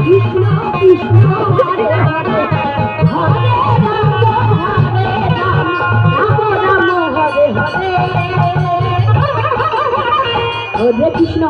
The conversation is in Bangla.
কৃষ্ণ কৃষ্ণ হরে কৃষ্ণ।